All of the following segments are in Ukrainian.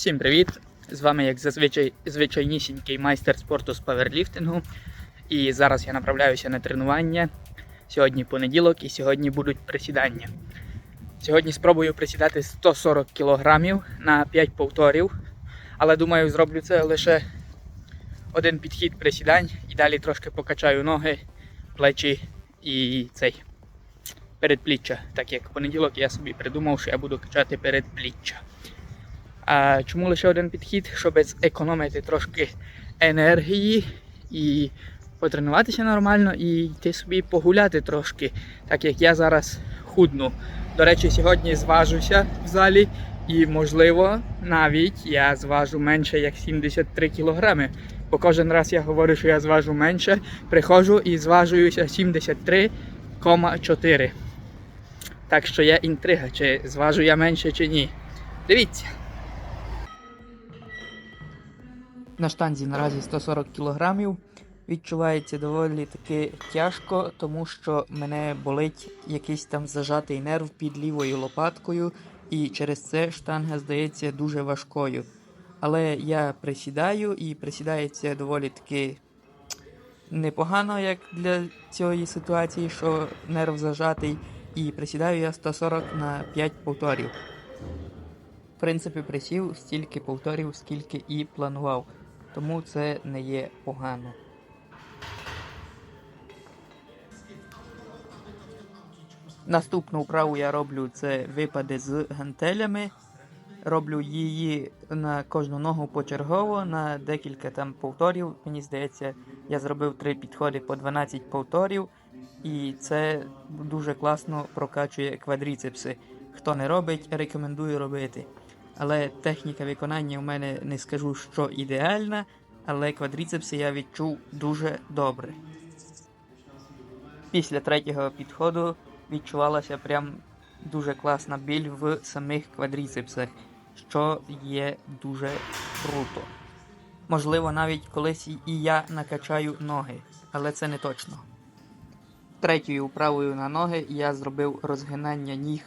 Всім привіт! З вами, як зазвичай, звичайнісінький майстер спорту з паверліфтингу. І зараз я направляюся на тренування. Сьогодні понеділок і сьогодні будуть присідання. Сьогодні спробую присідати 140 кг на 5 повторів. Але думаю, зроблю це лише один підхід присідань і далі трошки покачаю ноги, плечі і цей передпліччя. Так як понеділок я собі придумав, що я буду качати передпліччя. А чому лише один підхід? Щоб зекономити трошки енергії і потренуватися нормально і йти собі погуляти трошки, так як я зараз худну. До речі, сьогодні зважуся в залі, і можливо навіть я зважу менше як 73 кілограми. Бо кожен раз я говорю, що я зважу менше, приходжу і зважуюся 73,4. Так що є інтрига, чи зважу я менше чи ні. Дивіться. На штанзі наразі 140 кг. Відчувається доволі таки тяжко, тому що мене болить якийсь там зажатий нерв під лівою лопаткою, і через це штанга здається дуже важкою. Але я присідаю і присідається доволі таки непогано, як для цієї ситуації, що нерв зажатий. І присідаю я 140 на 5 повторів. В принципі, присів стільки повторів, скільки і планував. Тому це не є погано. Наступну вправу я роблю це випади з гантелями. Роблю її на кожну ногу почергово на декілька там повторів. Мені здається, я зробив три підходи по 12 повторів, і це дуже класно прокачує квадріцепси. Хто не робить, рекомендую робити. Але техніка виконання у мене не скажу, що ідеальна, але квадріцепси я відчув дуже добре. Після третього підходу відчувалася прям дуже класна біль в самих квадріцепсах, що є дуже круто. Можливо, навіть колись і я накачаю ноги, але це не точно. Третьою вправою на ноги я зробив розгинання ніг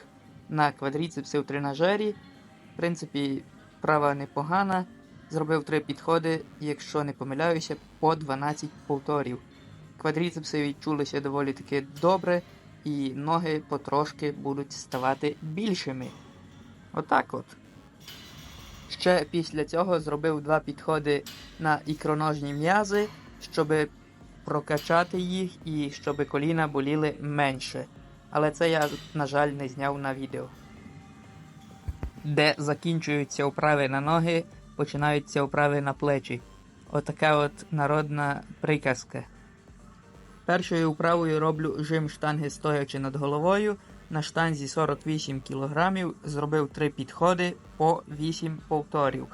на квадріцепси в тренажері. В принципі, права непогана. Зробив три підходи, якщо не помиляюся, по 12 повторів. Квадріцепси відчулися доволі таки добре, і ноги потрошки будуть ставати більшими. Отак от. Ще після цього зробив два підходи на ікроножні м'язи, щоб прокачати їх і щоб коліна боліли менше. Але це я, на жаль, не зняв на відео. Де закінчуються вправи на ноги, починаються вправи на плечі. Отака от народна приказка. Першою вправою роблю жим штанги стоячи над головою. На штанзі 48 кг зробив 3 підходи по 8 повторів.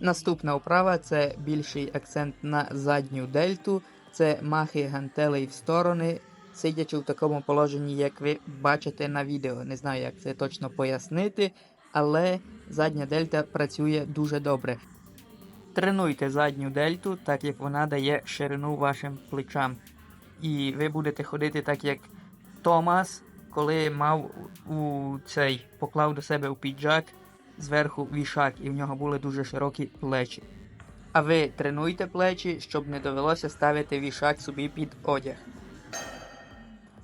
Наступна вправа це більший акцент на задню дельту. Це махи гантелей в сторони, сидячи в такому положенні, як ви бачите на відео. Не знаю, як це точно пояснити, але задня дельта працює дуже добре. Тренуйте задню дельту, так як вона дає ширину вашим плечам. І ви будете ходити так, як Томас, коли мав у цей поклав до себе у піджак зверху вішак, і в нього були дуже широкі плечі. А ви тренуйте плечі, щоб не довелося ставити вішак собі під одяг.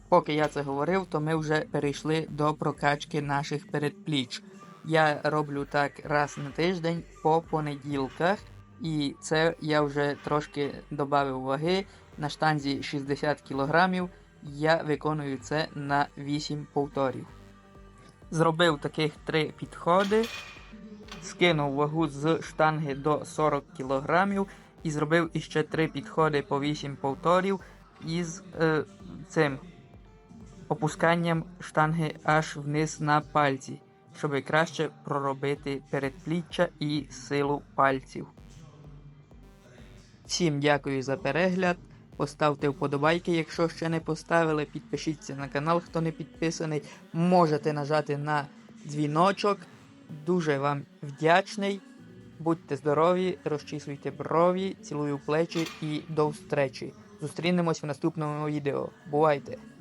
Поки я це говорив, то ми вже перейшли до прокачки наших передпліч. Я роблю так раз на тиждень по понеділках, і це я вже трошки додав ваги на штанзі 60 кг. Я виконую це на 8 повторів. Зробив таких три підходи, скинув вагу з штанги до 40 кг і зробив іще три підходи по 8 повторів із е, цим опусканням штанги аж вниз на пальці, щоб краще проробити передпліччя і силу пальців. Всім дякую за перегляд. Поставте вподобайки, якщо ще не поставили. Підпишіться на канал, хто не підписаний. Можете нажати на дзвіночок. Дуже вам вдячний. Будьте здорові, розчісуйте брові, цілую плечі і до встречі. Зустрінемось в наступному відео. Бувайте!